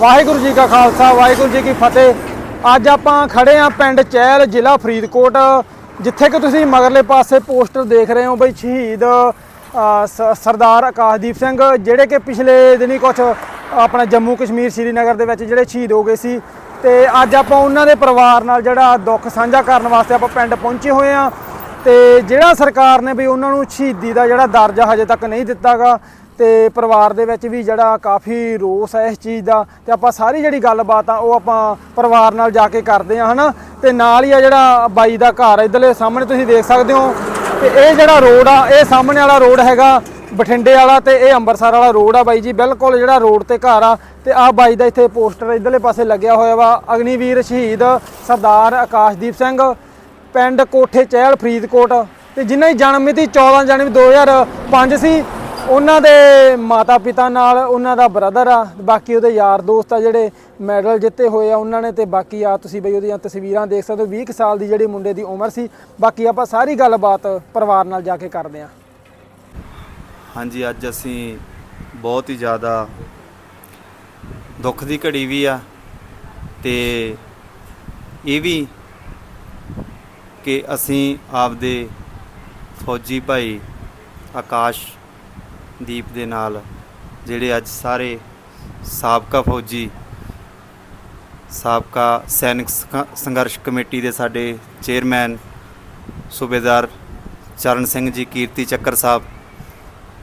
ਵਾਹਿਗੁਰੂ ਜੀ ਕਾ ਖਾਲਸਾ, ਵਾਹਿਗੁਰੂ ਜੀ ਕੀ ਫਤਿਹ। ਅੱਜ ਆਪਾਂ ਖੜੇ ਆ ਪਿੰਡ ਚਹਿਲ, ਜ਼ਿਲ੍ਹਾ ਫਰੀਦਕੋਟ, ਜਿੱਥੇ ਕਿ ਤੁਸੀਂ ਮਗਰਲੇ ਪਾਸੇ ਪੋਸਟਰ ਦੇਖ ਰਹੇ ਹੋ ਬਈ ਸ਼ਹੀਦ ਸ- ਸਰਦਾਰ ਆਕਾਸ਼ਦੀਪ ਸਿੰਘ, ਜਿਹੜੇ ਕਿ ਪਿਛਲੇ ਦਿਨੀ ਕੁਝ ਆਪਣਾ ਜੰਮੂ ਕਸ਼ਮੀਰ ਸ਼੍ਰੀਨਗਰ ਦੇ ਵਿੱਚ ਜਿਹੜੇ ਸ਼ਹੀਦ ਹੋ ਗਏ ਸੀ। ਤੇ ਅੱਜ ਆਪਾਂ ਉਹਨਾਂ ਦੇ ਪਰਿਵਾਰ ਨਾਲ ਜਿਹੜਾ ਦੁੱਖ ਸਾਂਝਾ ਕਰਨ ਵਾਸਤੇ ਆਪਾਂ ਪਿੰਡ ਪਹੁੰਚੇ ਹੋਏ ਆ ਤੇ ਜਿਹੜਾ ਸਰਕਾਰ ਨੇ ਵੀ ਉਹਨਾਂ ਨੂੰ ਸ਼ਹੀਦੀ ਦਾ ਜਿਹੜਾ ਦਰਜਾ ਹਜੇ ਤੱਕ ਨਹੀਂ ਦਿੱਤਾਗਾ ਤੇ ਪਰਿਵਾਰ ਦੇ ਵਿੱਚ ਵੀ ਜਿਹੜਾ ਕਾਫੀ ਰੋਸ ਹੈ ਇਸ ਚੀਜ਼ ਦਾ ਤੇ ਆਪਾਂ ਸਾਰੀ ਜਿਹੜੀ ਗੱਲਬਾਤ ਆ ਉਹ ਆਪਾਂ ਪਰਿਵਾਰ ਨਾਲ ਜਾ ਕੇ ਕਰਦੇ ਆ ਹਨਾ? ਤੇ ਨਾਲ ਹੀ ਆ ਜਿਹੜਾ ਬਾਈ ਦਾ ਘਰ ਇਧਰਲੇ ਸਾਹਮਣੇ ਤੁਸੀਂ ਦੇਖ ਸਕਦੇ ਹੋ। ਤੇ ਇਹ ਜਿਹੜਾ ਰੋਡ ਆ, ਇਹ ਸਾਹਮਣੇ ਵਾਲਾ ਰੋਡ ਹੈਗਾ ਬਠਿੰਡੇ ਵਾਲਾ ਤੇ ਇਹ ਅੰਮ੍ਰਿਤਸਰ ਵਾਲਾ ਰੋਡ ਆ ਬਾਈ ਜੀ। ਬਿਲਕੁਲ ਜਿਹੜਾ ਰੋਡ ਤੇ ਘਰ ਆ ਤੇ ਆ ਬਾਈ ਦਾ ਇੱਥੇ ਪੋਸਟਰ ਇਧਰਲੇ ਪਾਸੇ ਲੱਗਿਆ ਹੋਇਆ ਵਾ, ਅਗਨੀਵੀਰ ਸ਼ਹੀਦ ਸਰਦਾਰ ਆਕਾਸ਼ਦੀਪ ਸਿੰਘ, ਪਿੰਡ ਕੋਠੇ ਚਹਿਲ ਫਰੀਦਕੋਟ। ਤੇ ਜਿਨ੍ਹਾਂ ਦੀ ਜਨਮ ਮਿਤੀ 14 ਜਨਵਰੀ 2005 ਸੀ ਉਹਨਾਂ ਦੇ ਮਾਤਾ ਪਿਤਾ ਨਾਲ ਉਹਨਾਂ ਦਾ ਬ੍ਰਦਰ ਆ, ਬਾਕੀ ਉਹਦੇ ਯਾਰ ਦੋਸਤ ਆ ਜਿਹੜੇ ਮੈਡਲ ਜਿੱਤੇ ਹੋਏ ਆ ਉਹਨਾਂ ਨੇ ਤੇ ਬਾਕੀ ਆ ਤੁਸੀਂ ਬਈ ਉਹਦੀਆਂ ਤਸਵੀਰਾਂ ਦੇਖ ਸਕਦੇ ਹੋ 20 ਕੁ ਸਾਲ ਦੀ ਜਿਹੜੀ ਮੁੰਡੇ ਦੀ ਉਮਰ ਸੀ, ਬਾਕੀ ਆਪਾਂ ਸਾਰੀ ਗੱਲਬਾਤ ਪਰਿਵਾਰ ਨਾਲ ਜਾ ਕੇ ਕਰਦੇ ਆ ਹਾਂਜੀ, ਅੱਜ ਅਸੀਂ ਬਹੁਤ ਹੀ ਜ਼ਿਆਦਾ ਦੁੱਖ ਦੀ ਘੜੀ ਵੀ ਆ ਤੇ ਇਹ ਵੀ ਕਿ ਅਸੀਂ ਆਪਦੇ ਫੌਜੀ ਭਾਈ ਆਕਾਸ਼ ਦੀਪ ਦੇ ਨਾਲ, ਜਿਹੜੇ ਅੱਜ ਸਾਰੇ ਸਾਬਕਾ ਫੌਜੀ, ਸਾਬਕਾ ਸੈਨਿਕ ਸੰਘ- ਸੰਘਰਸ਼ ਕਮੇਟੀ ਦੇ ਸਾਡੇ ਚੇਅਰਮੈਨ, ਸੂਬੇਦਾਰ ਚਰਨ ਸਿੰਘ ਜੀ, ਕੀਰਤੀ ਚੱਕਰ ਸਾਹਿਬ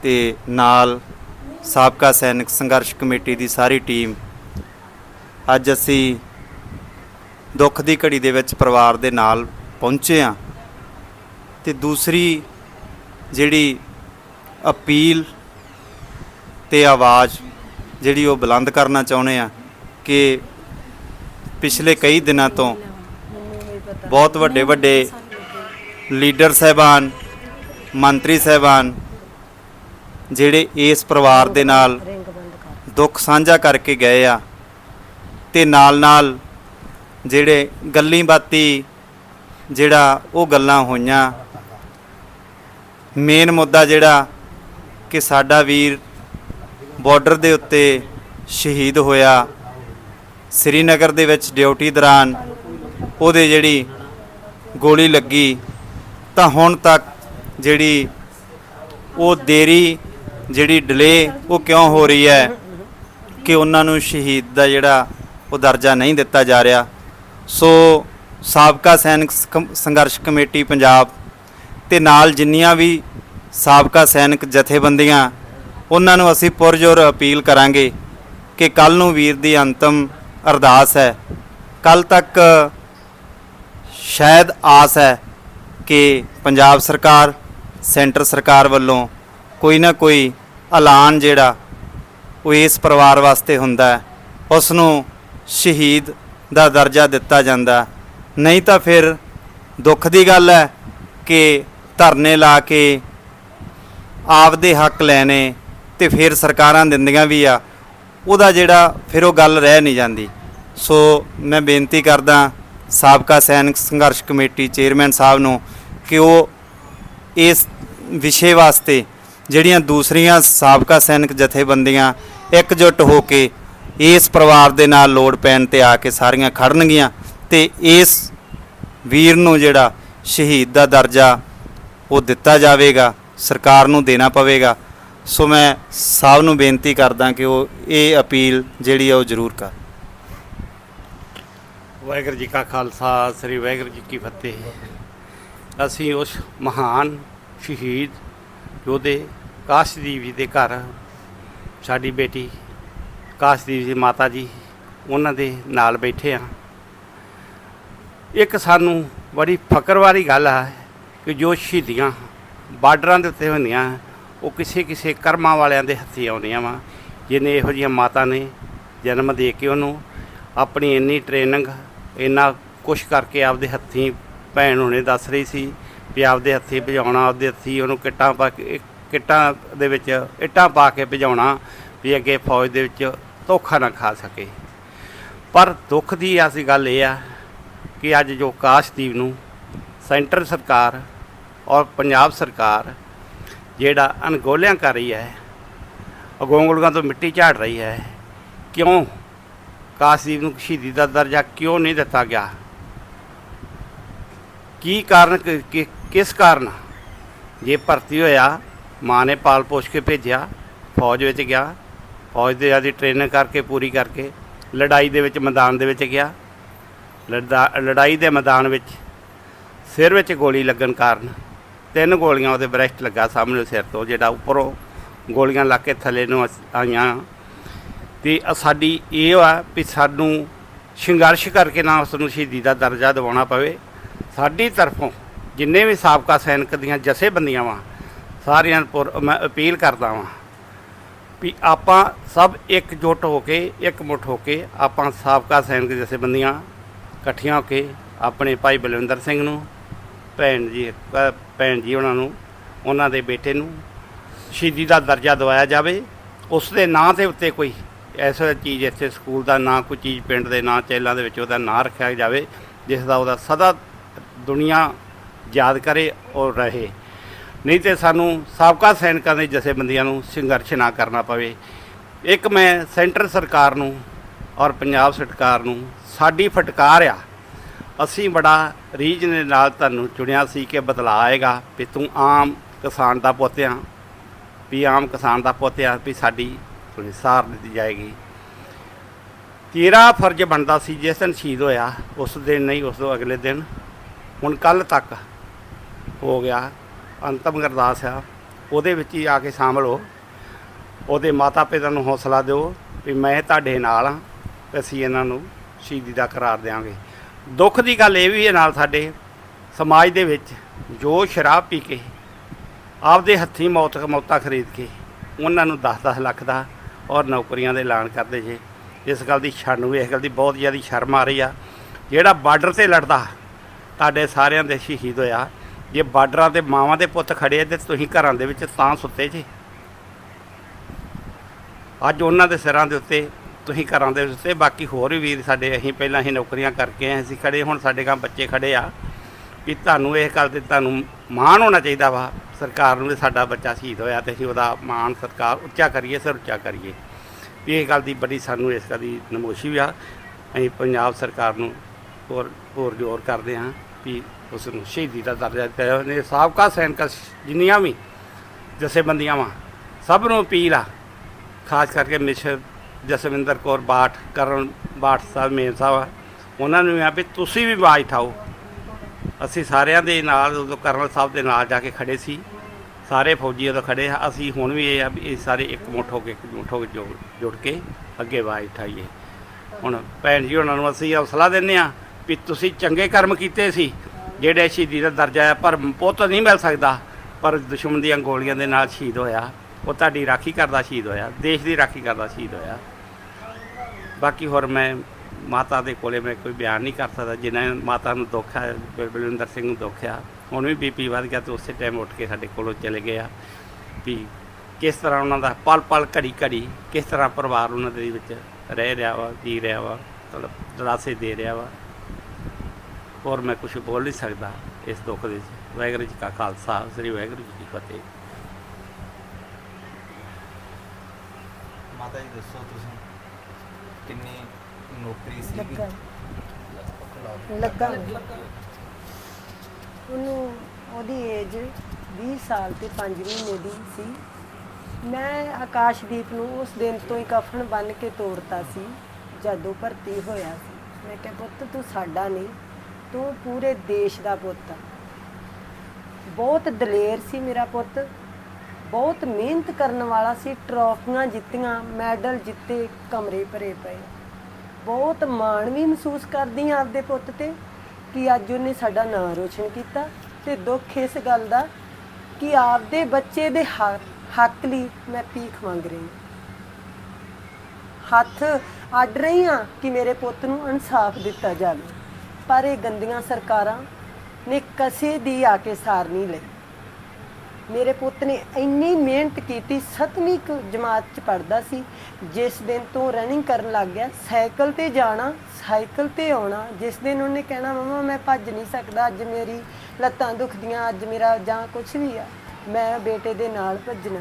ਤੇ ਨਾਲ ਸਾਬਕਾ ਸੈਨਿਕ ਸੰਘਰਸ਼ ਕਮੇਟੀ ਦੀ ਸਾਰੀ ਟੀਮ, ਅੱਜ ਅਸੀਂ ਦੁੱਖ ਦੀ ਘੜੀ ਦੇ ਵਿੱਚ ਪਰਿਵਾਰ ਦੇ ਨਾਲ ਪਹੁੰਚੇ ਆ ਤੇ ਦੂਸਰੀ ਜਿਹੜੀ ਅਪੀਲ ਤੇ ਆਵਾਜ਼ ਜਿਹੜੀ ਉਹ ਬੁਲੰਦ ਕਰਨਾ ਚਾਹੁੰਦੇ ਆ ਕਿ ਪਿਛਲੇ ਕਈ ਦਿਨਾਂ ਤੋਂ ਬਹੁਤ ਵੱਡੇ ਵੱਡੇ ਲੀਡਰ ਸਹਿਬਾਨ, ਮੰਤਰੀ ਸਹਿਬਾਨ ਜਿਹੜੇ ਇਸ ਪਰਿਵਾਰ ਦੇ ਨਾਲ ਦੁੱਖ ਸਾਂਝਾ ਕਰਕੇ ਗਏ ਆ ਤੇ ਨਾਲ ਨਾਲ ਜਿਹੜੇ ਗੱਲੀ ਬਾਤੀ ਜਿਹੜਾ ਉਹ ਗੱਲਾਂ ਹੋਈਆਂ, ਮੇਨ ਮੁੱਦਾ ਜਿਹੜਾ ਕਿ ਸਾਡਾ ਵੀਰ ਬਾਰਡਰ ਦੇ ਉੱਤੇ ਸ਼ਹੀਦ ਹੋਇਆ। ਸ੍ਰੀਨਗਰ ਦੇ ਵਿੱਚ ਡਿਊਟੀ ਦੌਰਾਨ ਉਹਦੇ ਜਿਹੜੀ ਗੋਲੀ ਲੱਗੀ, ਤਾਂ ਹੁਣ ਤੱਕ ਜਿਹੜੀ ਉਹ ਦੇਰੀ, ਜਿਹੜੀ ਡਿਲੇ ਉਹ ਕਿਉਂ ਹੋ ਰਹੀ ਹੈ ਕਿ ਉਹਨਾਂ ਨੂੰ ਸ਼ਹੀਦ ਦਾ ਜਿਹੜਾ ਉਹ ਦਰਜਾ ਨਹੀਂ ਦਿੱਤਾ ਜਾ ਰਿਹਾ। ਸੋ ਸਾਬਕਾ ਸੈਨਿਕ ਸੰਘਰਸ਼ ਕਮੇਟੀ ਪੰਜਾਬ ਤੇ ਨਾਲ ਜਿੰਨੀਆਂ ਵੀ ਸਾਬਕਾ ਸੈਨਿਕ ਜਥੇਬੰਦੀਆਂ ਉਹਨਾਂ ਨੂੰ ਅਸੀਂ ਪੁਰਜੋਰ ਅਪੀਲ ਕਰਾਂਗੇ ਕਿ ਕੱਲ ਨੂੰ ਵੀਰ ਦੀ ਅੰਤਮ ਅਰਦਾਸ ਹੈ। ਕੱਲ ਤੱਕ ਸ਼ਾਇਦ ਆਸ ਹੈ ਕਿ ਪੰਜਾਬ ਸਰਕਾਰ, ਸੈਂਟਰ ਸਰਕਾਰ ਵੱਲੋਂ ਕੋਈ ਨਾ ਕੋਈ ਐਲਾਨ ਜਿਹੜਾ ਉਹ ਇਸ ਪਰਿਵਾਰ ਵਾਸਤੇ ਹੁੰਦਾ ਹੈ। ਉਸ ਨੂੰ ਸ਼ਹੀਦ ਦਾ ਦਰਜਾ ਦਿੱਤਾ ਜਾਂਦਾ ਨਹੀਂ ਤਾਂ ਫਿਰ ਦੁੱਖ ਦੀ ਗੱਲ ਹੈ ਕਿ ਧਰਨੇ ਲਾ ਕੇ ਆਪਦੇ ਹੱਕ ਲੈਣੇ ਤੇ ਫਿਰ ਸਰਕਾਰਾਂ ਦਿੰਦੀਆਂ ਵੀ ਆ, ਉਹਦਾ ਜਿਹੜਾ ਫਿਰ ਉਹ ਗੱਲ ਰਹਿ ਨਹੀਂ ਜਾਂਦੀ। ਸੋ ਮੈਂ ਬੇਨਤੀ ਕਰਦਾ ਸਾਬਕਾ ਸੈਨਿਕ ਸੰਘਰਸ਼ ਕਮੇਟੀ ਚੇਅਰਮੈਨ ਸਾਹਿਬ ਨੂੰ ਕਿ ਉਹ ਇਸ ਵਿਸ਼ੇ ਵਾਸਤੇ ਜਿਹੜੀਆਂ ਦੂਸਰੀਆਂ ਸਾਬਕਾ ਸੈਨਿਕ ਜਥੇਬੰਦੀਆਂ ਇਕਜੁੱਟ ਹੋ ਕੇ ਇਸ ਪਰਿਵਾਰ ਦੇ ਨਾਲ ਲੋੜ ਪੈਣ ਤੇ ਆ ਕੇ ਸਾਰੀਆਂ ਖੜਨਗੀਆਂ ਤੇ ਇਸ ਵੀਰ ਨੂੰ ਜਿਹੜਾ ਸ਼ਹੀਦ ਦਾ ਦਰਜਾ ਉਹ ਦਿੱਤਾ ਜਾਵੇਗਾ, ਸਰਕਾਰ ਨੂੰ ਦੇਣਾ ਪਵੇਗਾ। ਸੋ ਮੈਂ ਸਾਹਿਬ ਨੂੰ ਬੇਨਤੀ ਕਰਦਾ ਕਿ ਉਹ ਇਹ ਅਪੀਲ ਜਿਹੜੀ ਆ ਉਹ ਜ਼ਰੂਰ ਕਰ। ਵਾਹਿਗੁਰੂ ਜੀ ਕਾ ਖਾਲਸਾ, ਸ੍ਰੀ ਵਾਹਿਗੁਰੂ ਜੀ ਕੀ ਫਤਿਹ। ਅਸੀਂ ਉਸ ਮਹਾਨ ਸ਼ਹੀਦ ਯੋਧੇ ਕਾਸ਼ਦੀਪ ਜੀ ਦੇ ਘਰ, ਸਾਡੀ ਬੇਟੀ ਕਾਸ਼ਦੀਪ ਜੀ ਮਾਤਾ ਜੀ, ਉਹਨਾਂ ਦੇ ਨਾਲ ਬੈਠੇ ਆ ਇੱਕ ਸਾਨੂੰ ਬੜੀ ਫਕਰ ਵਾਲੀ ਗੱਲ ਆ ਕਿ ਜੋ ਸ਼ਹੀਦੀਆਂ ਬਾਰਡਰਾਂ ਦੇ ਉੱਤੇ ਹੁੰਦੀਆਂ ਉਹ ਕਿਸੇ ਕਿਸੇ ਕਰਮਾਂ ਵਾਲਿਆਂ ਦੇ ਹੱਥੀਂ ਆਉਂਦੀਆਂ ਵਾ ਜਿਹਨੇ ਇਹੋ ਜਿਹੀਆਂ ਮਾਤਾ ਨੇ ਜਨਮ ਦੇ ਕੇ ਉਹਨੂੰ ਆਪਣੀ ਇੰਨੀ ਟ੍ਰੇਨਿੰਗ ਇੰਨਾ ਕੁਛ ਕਰਕੇ ਆਪਦੇ ਹੱਥੀਂ ਭੈਣ ਹੁਣੇ ਦੱਸ ਰਹੀ ਸੀ ਵੀ ਆਪਦੇ ਹੱਥੀਂ ਭਜਾਉਣਾ, ਆਪਦੇ ਹੱਥੀਂ ਉਹਨੂੰ ਕਿੱਟਾਂ ਪਾ ਕੇ, ਕਿੱਟਾਂ ਦੇ ਵਿੱਚ ਇੱਟਾਂ ਪਾ ਕੇ ਭਜਾਉਣਾ ਵੀ ਅੱਗੇ ਫੌਜ ਦੇ ਵਿੱਚ ਧੋਖਾ ਨਾ ਖਾ ਸਕੇ। ਪਰ ਦੁੱਖ ਦੀ ਐਸੀ ਗੱਲ ਇਹ ਆ ਕਿ ਅੱਜ ਜੋ ਕਾਸ਼ਦੀਪ ਨੂੰ ਸੈਂਟਰ ਸਰਕਾਰ ਔਰ ਪੰਜਾਬ ਸਰਕਾਰ ਜਿਹੜਾ ਅਣਗੋਲਿਆਂ ਕਰ ਰਹੀ ਹੈ ਅਗੋਂਗਲੂਆਂ ਤੋਂ ਮਿੱਟੀ ਝਾੜ ਰਹੀ ਹੈ, ਕਿਉਂ ਕਾਸ਼ਦੀਪ ਨੂੰ ਸ਼ਹੀਦੀ ਦਾ ਦਰਜਾ ਕਿਉਂ ਨਹੀਂ ਦਿੱਤਾ ਗਿਆ? ਕੀ ਕਾਰਨ ਕਿਸ ਕਾਰਨ? ਜੇ ਭਰਤੀ ਹੋਇਆ, ਮਾਂ ਨੇ ਪਾਲ ਪੋਸ਼ ਕੇ ਭੇਜਿਆ, ਫੌਜ ਵਿੱਚ ਗਿਆ, ਫੌਜ ਦੇ ਆਦੀ ਟ੍ਰੇਨਿੰਗ ਕਰਕੇ, ਪੂਰੀ ਕਰਕੇ, ਲੜਾਈ ਦੇ ਵਿੱਚ, ਮੈਦਾਨ ਦੇ ਵਿੱਚ ਗਿਆ ਲੜਾਈ ਦੇ ਮੈਦਾਨ ਵਿੱਚ ਸਿਰ ਵਿੱਚ ਗੋਲੀ ਲੱਗਣ ਕਾਰਨ ਤਿੰਨ ਗੋਲੀਆਂ ਉਹਦੇ ਬ੍ਰੈਸਟ ਲੱਗਾ ਸਾਹਮਣੇ ਸਿਰ ਤੋਂ, ਜਿਹੜਾ ਉੱਪਰੋਂ ਗੋਲੀਆਂ ਲੱਗ ਕੇ ਥੱਲੇ ਨੂੰ ਅਸ- ਆਈਆਂ। ਤੇ ਸਾਡੀ ਇਹ ਆ ਵੀ ਸਾਨੂੰ ਸੰਘਰਸ਼ ਕਰਕੇ ਨਾ ਉਸ ਨੂੰ ਸ਼ਹੀਦੀ ਦਾ ਦਰਜਾ ਦਿਵਾਉਣਾ ਪਵੇ। ਸਾਡੀ ਤਰਫੋਂ ਜਿੰਨੇ ਵੀ ਸਾਬਕਾ ਸੈਨਿਕ ਦੀਆਂ ਜਥੇਬੰਦੀਆਂ ਵਾਂ, ਸਾਰਿਆਂ ਨੂੰ ਪੁਰ- ਮੈਂ ਅਪੀਲ ਕਰਦਾ ਵਾਂ ਵੀ ਆਪਾਂ ਸਭ ਇਕਜੁੱਟ ਹੋ ਕੇ, ਇਕਮੁੱਠ ਹੋ ਕੇ ਆਪਾਂ ਸਾਬਕਾ ਸੈਨਿਕ ਜਥੇਬੰਦੀਆਂ ਇਕੱਠੀਆਂ ਹੋ ਕੇ ਆਪਣੇ ਭਾਈ ਬਲਵਿੰਦਰ ਸਿੰਘ ਨੂੰ, ਭੈਣ ਜੀ ਭੈਣ ਜੀ ਉਹਨਾਂ ਨੂੰ, ਉਹਨਾਂ ਦੇ ਬੇਟੇ ਨੂੰ ਸ਼ਹੀਦੀ ਦਾ ਦਰਜਾ ਦਵਾਇਆ ਜਾਵੇ। ਉਸ ਦੇ ਨਾਂ ਦੇ ਉੱਤੇ ਕੋਈ ਐਸਾ ਚੀਜ਼ ਇੱਥੇ ਸਕੂਲ ਦਾ ਨਾਂ, ਕੋਈ ਚੀਜ਼ ਪਿੰਡ ਦੇ ਨਾਂ ਚੇਲਾਂ ਦੇ ਵਿੱਚ ਉਹਦਾ ਨਾਂ ਰੱਖਿਆ ਜਾਵੇ, ਜਿਸ ਦਾ ਉਹਦਾ ਸਦਾ ਦੁਨੀਆ ਯਾਦ ਕਰੇ ਔਰ ਰਹੇ। ਨਹੀਂ ਤੇ ਸਾਨੂੰ ਸਾਬਕਾ ਸੈਨਿਕਾਂ ਦੇ ਜਥੇਬੰਦੀਆਂ ਨੂੰ ਸੰਘਰਸ਼ ਨਾ ਕਰਨਾ ਪਵੇ। ਇੱਕ ਮੈਂ ਸੈਂਟਰ ਸਰਕਾਰ ਨੂੰ ਔਰ ਪੰਜਾਬ ਸਰਕਾਰ ਨੂੰ ਸਾਡੀ ਫਟਕਾਰ ਆ ਅਸੀਂ ਬੜਾ ਰੀਝ ਦੇ ਨਾਲ ਤੁਹਾਨੂੰ ਚੁਣਿਆ ਸੀ ਕਿ ਬਦਲਾਅ ਆਏਗਾ ਵੀ ਤੂੰ ਆਮ ਕਿਸਾਨ ਦਾ ਪੁੱਤ ਆ, ਵੀ ਆਮ ਕਿਸਾਨ ਦਾ ਪੁੱਤ ਆ, ਵੀ ਸਾਡੀ ਥੋੜੀ ਸਾਰ ਦਿੱਤੀ ਜਾਏਗੀ। ਤੇਰਾ ਫਰਜ਼ ਬਣਦਾ ਸੀ ਜਿਸ ਦਿਨ ਸ਼ਹੀਦ ਹੋਇਆ, ਉਸ ਦਿਨ ਨਹੀਂ, ਉਸ ਤੋਂ ਅਗਲੇ ਦਿਨ। ਹੁਣ ਕੱਲ ਤੱਕ ਹੋ ਗਿਆ, ਅੰਤਮ ਅਰਦਾਸ ਆ। ਉਹਦੇ ਵਿੱਚ ਹੀ ਆ ਕੇ ਸ਼ਾਮਲ ਹੋ। ਉਹਦੇ ਮਾਤਾ ਪਿਤਾ ਨੂੰ ਹੌਸਲਾ ਦਿਓ ਵੀ ਮੈਂ ਤੁਹਾਡੇ ਨਾਲ ਆ ਅਸੀਂ ਇਹਨਾਂ ਨੂੰ ਸ਼ਹੀਦੀ ਦਾ ਕਰਾਰ ਦੇਵਾਂਗੇ ਦੁੱਖ ਦੀ ਗੱਲ ਇਹ ਵੀ ਹੈ ਨਾਲ ਸਾਡੇ ਸਮਾਜ ਦੇ ਵਿੱਚ, ਜੋ ਸ਼ਰਾਬ ਪੀ ਕੇ ਆਪਦੇ ਹੱਥੀਂ ਮੌਤ ਮੌਤਾਂ ਖਰੀਦ ਕੇ ਉਹਨਾਂ ਨੂੰ 10-10 ਲੱਖ ਦਾ ਔਰ ਨੌਕਰੀਆਂ ਦੇ ਐਲਾਨ ਕਰਦੇ ਜੇ। ਇਸ ਗੱਲ ਦੀ ਸਾਨੂੰ ਇਸ ਗੱਲ ਦੀ ਬਹੁਤ ਜ਼ਿਆਦਾ ਸ਼ਰਮ ਆ ਰਹੀ ਆ। ਜਿਹੜਾ ਬਾਰਡਰ ਤੇ ਲੜਦਾ, ਤੁਹਾਡੇ ਸਾਰਿਆਂ ਦੇ ਸ਼ਹੀਦ ਹੋਇਆ। ਜੇ ਬਾਰਡਰਾਂ ਤੇ ਮਾਵਾਂ ਦੇ ਪੁੱਤ ਖੜੇ ਆ ਤੇ ਤੁਸੀਂ ਘਰਾਂ ਦੇ ਵਿੱਚ ਤਾਂ ਸੁੱਤੇ ਜੇ। ਅੱਜ ਉਹਨਾਂ ਦੇ ਸਿਰਾਂ ਦੇ ਉੱਤੇ ਤੁਸੀਂ ਘਰਾਂ ਦੇ ਉੱਤੇ ਬਾਕੀ ਹੋਰ ਵੀ ਵੀਰ ਸਾਡੇ ਅਸੀਂ ਪਹਿਲਾਂ ਹੀ ਨੌਕਰੀਆਂ ਕਰਕੇ ਆਏ ਅਸੀਂ ਖੜੇ ਹੁਣ ਸਾਡੇ ਗਾਂ ਬੱਚੇ ਖੜੇ ਆ ਵੀ ਤੁਹਾਨੂੰ ਇਹ ਗੱਲ ਤੇ ਤੁਹਾਨੂੰ ਮਾਣ ਹੋਣਾ ਚਾਹੀਦਾ ਵਾ, ਸਰਕਾਰ ਨੂੰ ਵੀ ਸਾਡਾ ਬੱਚਾ ਸ਼ਹੀਦ ਹੋਇਆ ਤੇ ਅਸੀਂ ਉਹਦਾ ਮਾਣ ਸਰਕਾਰ ਉੱਚਾ ਕਰੀਏ, ਸਿਰ ਉੱਚਾ ਕਰੀਏ। ਵੀ ਇਹ ਗੱਲ ਦੀ ਬੜੀ ਸਾਨੂੰ ਇਸ ਗੱਲ ਦੀ ਨਮੋਸ਼ੀ ਵੀ ਆ, ਅਸੀਂ ਪੰਜਾਬ ਸਰਕਾਰ ਨੂੰ ਹੋਰ ਹੋਰ ਜ਼ੋਰ ਕਰਦੇ ਹਾਂ ਵੀ ਉਸ ਨੂੰ ਸ਼ਹੀਦੀ ਦਾ ਦਰਜਾ ਦਿੱਤਾ ਨੇ ਸਾਬਕਾ ਸੈਨਿਕ ਜਿੰਨੀਆਂ ਵੀ ਜਥੇਬੰਦੀਆਂ ਵਾ, ਸਭ ਨੂੰ ਅਪੀਲ ਆ, ਖਾਸ ਕਰਕੇ ਮਿਸਰ ਜਸਵਿੰਦਰ ਕੌਰ ਬਾਠ, ਕਰਨ ਬਾਠ ਸਾਹਿਬ ਮੇਨ ਸਾਹਿਬ ਆ। ਉਹਨਾਂ ਨੂੰ ਆ ਵੀ ਤੁਸੀਂ ਵੀ ਆਵਾਜ਼ ਉਠਾਓ। ਅਸੀਂ ਸਾਰਿਆਂ ਦੇ ਨਾਲ, ਉਦੋਂ ਕਰਨਲ ਸਾਹਿਬ ਦੇ ਨਾਲ ਜਾ ਕੇ ਖੜੇ ਸੀ। ਸਾਰੇ ਫੌਜੀ ਉਦੋਂ ਖੜੇ ਆ। ਅਸੀਂ ਹੁਣ ਵੀ ਇਹ ਆ ਵੀ ਇਹ ਸਾਰੇ ਇੱਕ ਮੁੱਠ ਹੋ ਕੇ, ਇੱਕ ਮੁੱਠ ਹੋ ਕੇ ਜੁੜ ਜੁੜ ਕੇ ਅੱਗੇ ਆਵਾਜ਼ ਉਠਾਈਏ। ਹੁਣ ਭੈਣ ਜੀ, ਉਹਨਾਂ ਨੂੰ ਅਸੀਂ ਹੌਸਲਾ ਦਿੰਦੇ ਆ ਵੀ ਤੁਸੀਂ ਚੰਗੇ ਕਰਮ ਕੀਤੇ ਸੀ। ਜਿਹੜੇ ਸ਼ਹੀਦੀ ਦਾ ਦਰਜਾ ਆ, ਪਰ ਪੁੱਤ ਨਹੀਂ ਮਿਲ ਸਕਦਾ। ਪਰ ਦੁਸ਼ਮਣ ਦੀਆਂ ਗੋਲੀਆਂ ਦੇ ਨਾਲ ਸ਼ਹੀਦ ਹੋਇਆ। ਉਹ ਤੁਹਾਡੀ ਰਾਖੀ ਕਰਦਾ ਸ਼ਹੀਦ ਹੋਇਆ। ਦੇਸ਼ ਦੀ ਰਾਖੀ ਕਰਦਾ ਸ਼ਹੀਦ ਹੋਇਆ। ਬਾਕੀ ਹੋਰ ਮੈਂ ਮਾਤਾ ਦੇ ਕੋਲੇ ਮੈਂ ਕੋਈ ਬਿਆਨ ਨਹੀਂ ਕਰ ਸਕਦਾ। ਜਿਨ੍ਹਾਂ ਮਾਤਾ ਨੂੰ ਦੁੱਖ ਹੈ ਬਲਵਿੰਦਰ ਸਿੰਘ ਨੂੰ ਦੁੱਖ ਆ ਹੁਣ ਵੀ ਬੀਪੀ ਵੱਧ ਗਿਆ ਤੇ ਉਸੇ ਟਾਈਮ ਉੱਠ ਕੇ ਸਾਡੇ ਕੋਲੋਂ ਚਲੇ ਗਏ ਆ ਵੀ ਕਿਸ ਤਰ੍ਹਾਂ ਉਹਨਾਂ ਦਾ ਪਲ ਪਲ ਘੜੀ ਘੜੀ ਕਿਸ ਤਰ੍ਹਾਂ ਪਰਿਵਾਰ ਉਹਨਾਂ ਦੇ ਵਿੱਚ ਰਹਿ ਰਿਹਾ ਵਾ, ਜੀ ਰਿਹਾ ਵਾ ਮਤਲਬ ਦਰਾਸੇ ਦੇ ਰਿਹਾ ਵਾ। ਹੋਰ ਮੈਂ ਕੁਝ ਬੋਲ ਨਹੀਂ ਸਕਦਾ ਇਸ ਦੁੱਖ ਦੇ ਵਿੱਚ। ਵਾਹਿਗੁਰੂ ਜੀ ਕਾ ਖਾਲਸਾ, ਸ੍ਰੀ ਵਾਹਿਗੁਰੂ ਜੀ ਕੀ ਫਤਿਹ। ਮਾਤਾ ਜੀ, ਦੱਸੋ ਤੁਸੀਂ। ਕਿੰਨੀ ਨੌਕਰੀ ਸੀ? ਲੱਗਾ। ਲੱਗਾ। ਉਹਨੂੰ ਉਹਦੀ ਏਜ 20 ਸਾਲ ਤੇ 5 ਮਹੀਨੇ ਦੀ ਸੀ। ਮੈਂ ਆਕਾਸ਼ਦੀਪ ਨੂੰ ਉਸ ਦਿਨ ਤੋਂ ਹੀ ਕਫਨ ਬੰਨ ਕੇ ਤੋੜਤਾ ਸੀ ਜਦੋਂ ਭਰਤੀ ਹੋਇਆ ਸੀ। ਮੈਂ ਕਿਹਾ ਪੁੱਤ ਤੂੰ ਸਾਡਾ ਨਹੀਂ ਤੂੰ ਪੂਰੇ ਦੇਸ਼ ਦਾ ਪੁੱਤ ਆ। ਬਹੁਤ ਦਲੇਰ ਸੀ ਮੇਰਾ ਪੁੱਤ। ਬਹੁਤ ਮਿਹਨਤ ਕਰਨ ਵਾਲਾ ਸੀ, ਟਰੋਫੀਆਂ ਜਿੱਤੀਆਂ, ਮੈਡਲ ਜਿੱਤੇ, ਕਮਰੇ ਭਰੇ ਪਏ। ਬਹੁਤ ਮਾਣ ਵੀ ਮਹਿਸੂਸ ਕਰਦੀ ਹਾਂ ਆਪਦੇ ਪੁੱਤ ਤੇ ਕਿ ਅੱਜ ਉਹਨੇ ਸਾਡਾ ਨਾਂ ਰੋਸ਼ਨ ਕੀਤਾ ਤੇ ਦੁੱਖ ਇਸ ਗੱਲ ਦਾ ਕਿ ਆਪਦੇ ਬੱਚੇ ਦੇ ਹੱਕ ਹੱਕ ਲਈ ਮੈਂ ਭੀਖ ਮੰਗ ਰਹੀ ਹਾਂ। ਹੱਥ ਅੱਡ ਰਹੀ ਹਾਂ ਕਿ ਮੇਰੇ ਪੁੱਤ ਨੂੰ ਇਨਸਾਫ ਦਿੱਤਾ ਜਾਵੇ, ਪਰ ਇਹ ਗੰਦੀਆਂ ਸਰਕਾਰਾਂ ਨੇ ਕਸੇ ਦੀ ਆ ਕੇ ਸਾਰ ਨਹੀਂ ਲਈ। ਮੇਰੇ ਪੁੱਤ ਨੇ ਇੰਨੀ ਮਿਹਨਤ ਕੀਤੀ, ਸੱਤਵੀਂ ਕੁ ਜਮਾਤ ਚ ਪੜਦਾ ਸੀ। ਜਿਸ ਦਿਨ ਤੋਂ ਰਨਿੰਗ ਕਰਨ ਲੱਗ ਗਿਆ, ਸਾਈਕਲ ਤੇ ਜਾਣਾ, ਸਾਈਕਲ ਤੇ ਆਉਣਾ, ਜਿਸ ਦਿਨ ਉਹਨੇ ਕਹਿਣਾ, ਮਮਾ, ਮੈਂ ਭੱਜ ਨਹੀਂ ਸਕਦਾ, ਅੱਜ ਮੇਰੀ ਲੱਤਾਂ ਦੁਖਦੀਆਂ, ਅੱਜ ਮੇਰਾ ਜਾਂ ਕੁਝ ਵੀ ਆ, ਮੈਂ ਬੇਟੇ ਦੇ ਨਾਲ ਭੱਜਣਾ।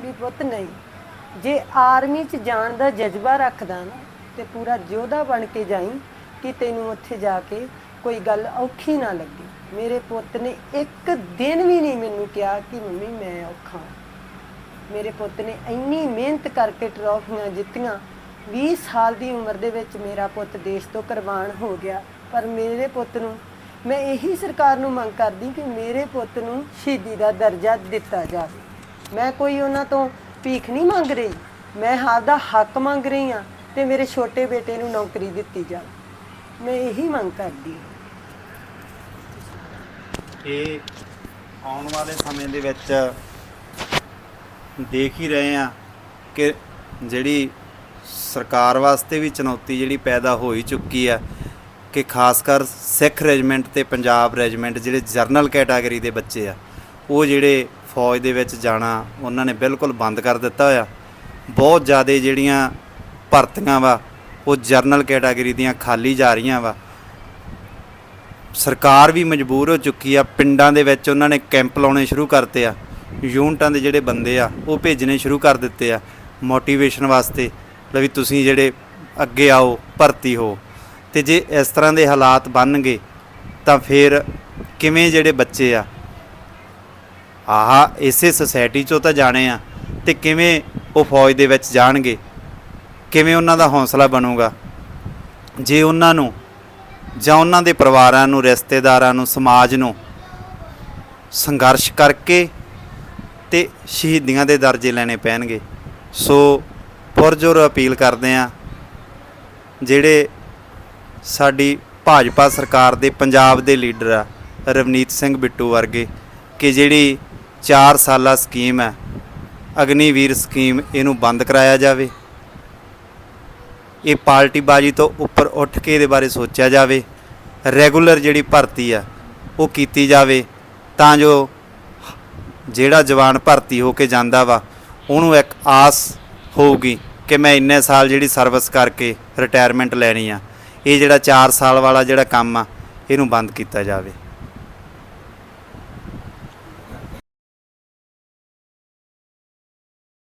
ਵੀ ਪੁੱਤ, ਨਹੀਂ। ਜੇ ਆਰਮੀ ਚ ਜਾਣ ਦਾ ਜਜ਼ਬਾ ਰੱਖਦਾ ਨਾ, ਤੇ ਪੂਰਾ ਯੋਧਾ ਬਣ ਕੇ ਜਾਈ ਕਿ ਤੈਨੂੰ ਉੱਥੇ ਜਾ ਕੇ ਕੋਈ ਗੱਲ ਔਖੀ ਨਾ ਲੱਗੇ। ਮੇਰੇ ਪੁੱਤ ਨੇ ਇੱਕ ਦਿਨ ਵੀ ਨਹੀਂ ਮੈਨੂੰ ਕਿਹਾ ਕਿ ਮੰਮੀ ਮੈਂ ਔਖਾ ਮੇਰੇ ਪੁੱਤ ਨੇ ਇੰਨੀ ਮਿਹਨਤ ਕਰਕੇ ਟਰੋਫੀਆਂ ਜਿੱਤੀਆਂ। 20 ਸਾਲ ਦੀ ਉਮਰ ਦੇ ਵਿੱਚ ਮੇਰਾ ਪੁੱਤ ਦੇਸ਼ ਤੋਂ ਕੁਰਬਾਨ ਹੋ ਗਿਆ। ਪਰ ਮੇਰੇ ਪੁੱਤ ਨੂੰ ਮੈਂ ਇਹੀ ਸਰਕਾਰ ਨੂੰ ਮੰਗ ਕਰਦੀ ਕਿ ਮੇਰੇ ਪੁੱਤ ਨੂੰ ਸ਼ਹੀਦੀ ਦਾ ਦਰਜਾ ਦਿੱਤਾ ਜਾਵੇ। ਮੈਂ ਕੋਈ ਉਹਨਾਂ ਤੋਂ ਭੀਖ ਨਹੀਂ ਮੰਗ ਰਹੀ। ਮੈਂ ਆਪਦਾ ਹੱਕ ਮੰਗ ਰਹੀ ਹਾਂ ਤੇ ਮੇਰੇ ਛੋਟੇ ਬੇਟੇ ਨੂੰ ਨੌਕਰੀ ਦਿੱਤੀ ਜਾਵੇ। ਮੈਂ ਇਹੀ ਮੰਗ ਕਰਦੀ ਹਾਂ। ਇਹ ਆਉਣ ਵਾਲੇ ਸਮੇਂ ਦੇ ਵਿੱਚ ਦੇਖ ਹੀ ਰਹੇ ਆ ਕਿ ਜਿਹੜੀ ਸਰਕਾਰ ਵਾਸਤੇ ਵੀ ਚੁਣੌਤੀ ਜਿਹੜੀ ਪੈਦਾ ਹੋ ਹੀ ਚੁੱਕੀ ਆ ਕਿ ਖਾਸ ਕਰ ਸਿੱਖ ਰੈਜੀਮੈਂਟ ਤੇ ਪੰਜਾਬ ਰੈਜੀਮੈਂਟ ਜਿਹੜੇ ਜਰਨਲ ਕੈਟਾਗਰੀ ਦੇ ਬੱਚੇ ਆ, ਉਹ ਜਿਹੜੇ ਫੌਜ ਦੇ ਵਿੱਚ ਜਾਣਾ ਉਹਨਾਂ ਨੇ ਬਿਲਕੁਲ ਬੰਦ ਕਰ ਦਿੱਤਾ ਹੋਇਆ। ਬਹੁਤ ਜ਼ਿਆਦਾ ਜਿਹੜੀਆਂ ਭਰਤੀਆਂ ਵਾ, ਉਹ ਜਰਨਲ ਕੈਟਾਗਰੀ ਦੀਆਂ ਖਾਲੀ ਜਾ ਰਹੀਆਂ ਵਾ। ਸਰਕਾਰ ਵੀ ਮਜਬੂਰ ਹੋ ਚੁੱਕੀ ਆ, ਪਿੰਡਾਂ ਦੇ ਵਿੱਚ ਉਹਨਾਂ ਨੇ ਕੈਂਪ ਲਾਉਣੇ ਸ਼ੁਰੂ ਕਰਤੇ ਆ, ਯੂਨਿਟਾਂ ਦੇ ਜਿਹੜੇ ਬੰਦੇ ਆ, ਉਹ ਭੇਜਣੇ ਸ਼ੁਰੂ ਕਰ ਦਿੱਤੇ ਆ ਮੋਟੀਵੇਸ਼ਨ ਵਾਸਤੇ, ਲੈ ਵੀ ਤੁਸੀਂ ਜਿਹੜੇ ਅੱਗੇ ਆਓ, ਭਰਤੀ ਹੋ। ਤੇ ਜੇ ਇਸ ਤਰ੍ਹਾਂ ਦੇ ਹਾਲਾਤ ਬਣਨਗੇ, ਤਾਂ ਫਿਰ ਕਿਵੇਂ ਜਿਹੜੇ ਬੱਚੇ ਆ, ਆਹ ਇਸੇ ਸੁਸਾਇਟੀ ਚੋਂ ਤਾਂ ਜਾਣੇ ਆ, ਤੇ ਕਿਵੇਂ ਉਹ ਫੌਜ ਦੇ ਵਿੱਚ ਜਾਣਗੇ, ਕਿਵੇਂ ਉਹਨਾਂ ਦਾ ਹੌਸਲਾ ਬਣੂਗਾ। ਜੇ ਉਹਨਾਂ ਨੂੰ ਜਾਂ ਉਹਨਾਂ ਦੇ ਪਰਿਵਾਰਾਂ ਨੂੰ, ਰਿਸ਼ਤੇਦਾਰਾਂ ਨੂੰ, ਸਮਾਜ ਨੂੰ ਸੰਘਰਸ਼ ਕਰਕੇ ਤੇ ਸ਼ਹੀਦੀਆਂ ਦੇ ਦਰਜੇ ਲੈਣੇ ਪੈਣਗੇ। ਸੋ ਪੁਰਜੋਰ ਅਪੀਲ ਕਰਦੇ ਆ ਜਿਹੜੇ ਸਾਡੀ ਭਾਜਪਾ ਸਰਕਾਰ ਦੇ ਪੰਜਾਬ ਦੇ ਲੀਡਰ ਆ, ਰਵਨੀਤ ਸਿੰਘ ਬਿੱਟੂ ਵਰਗੇ, ਕਿ ਜਿਹੜੀ 4 ਸਾਲਾ ਸਕੀਮ ਹੈ, ਅਗਨੀਵੀਰ ਸਕੀਮ ਇਹਨੂੰ ਬੰਦ ਕਰਾਇਆ ਜਾਵੇ। ਇਹ ਪਾਰਟੀਬਾਜ਼ੀ ਤੋਂ ਉੱਪਰ ਉੱਠ ਕੇ ਇਹਦੇ ਬਾਰੇ ਸੋਚਿਆ ਜਾਵੇ, ਰੈਗੂਲਰ ਜਿਹੜੀ ਭਰਤੀ ਆ, ਉਹ ਕੀਤੀ ਜਾਵੇ, ਤਾਂ ਜੋ ਜਿਹੜਾ ਜਵਾਨ ਭਰਤੀ ਹੋ ਕੇ ਜਾਂਦਾ ਵਾ, ਉਹਨੂੰ ਇੱਕ ਆਸ ਹੋਊਗੀ ਕਿ ਮੈਂ ਇੰਨੇ ਸਾਲ ਜਿਹੜੀ ਸਰਵਿਸ ਕਰਕੇ ਰਿਟਾਇਰਮੈਂਟ ਲੈਣੀ ਆ, ਇਹ ਜਿਹੜਾ 4 ਸਾਲ ਵਾਲਾ ਜਿਹੜਾ ਕੰਮ ਆ, ਇਹਨੂੰ ਬੰਦ ਕੀਤਾ ਜਾਵੇ।